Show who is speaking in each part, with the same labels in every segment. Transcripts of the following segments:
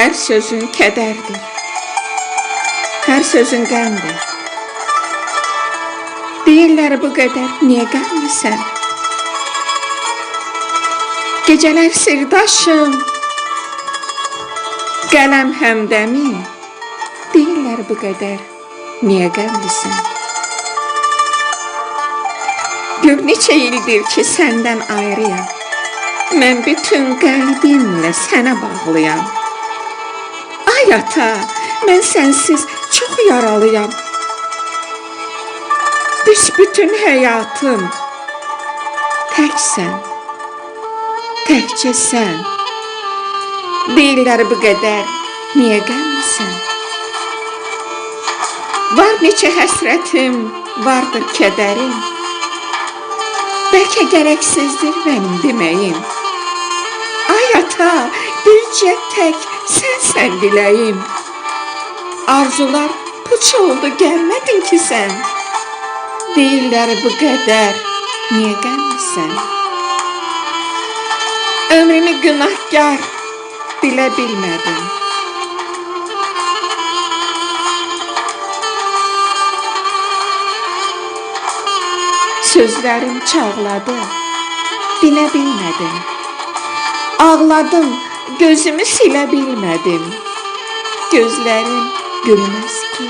Speaker 1: Hər sözün kədərdir. Hər sözün qəmdir. Deyirlər bu qədər niyə qəmlisən? Gecələr sirdaşım, qələm həmdəmin. Deyirlər bu qədər niyə qəmlisən? Gör neçə ildir ki səndən ayrıyam. Mən bütün qəlbimlə sənə bağlıyam. Ay ata, mən sənsiz çox yaralıyam. Büsbütün həyatım təksən. Təkcə sən. Deyirlər bu qədər niyə qəmlisən? Var neçə həsrətim, vardır kədərim. Bəlkə gərəksizdir mənim deməyim. Ay ata, bircə tək sənsən diləyim. Arzular puç oldu, gəlmədin ki sən. Deyirlər bu qədər, niyə qəmlisən? Ömrümü günahkar bilə bilmədim. Sözlərim çağladı, dinə bilmədim. Ağladım, gözümü silebilmedim. Gözlerim gülmez ki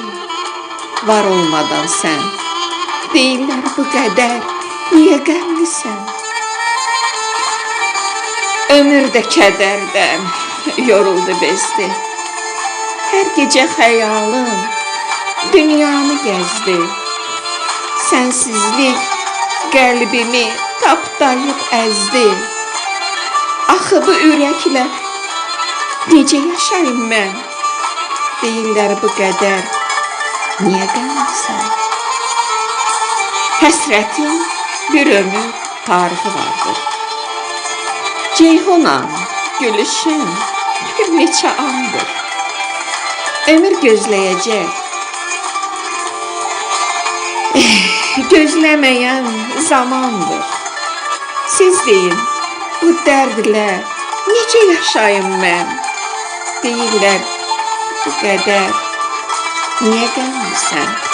Speaker 1: var olmadan sen. Değiller bu kadar niye gelmişsen? Ömür de kederden yoruldu bezdi. Her gece hayalım dünyamı gezdi. Sensizlik kalbimi taptayıp ezdi. Axı bu ürəklə necə yaşayım mən? Deyirlər bu qədər, niyə qəmlisən? Həsrətin bir ömür tarixi vardır. Ceyhunam, gülüşün bir neçə andır. Ömür gözləyəcək. Eh, gözləməyən zamandır. Siz deyin, bu dərdlə necə yaşayım mən? 第一个，这个的 gradat.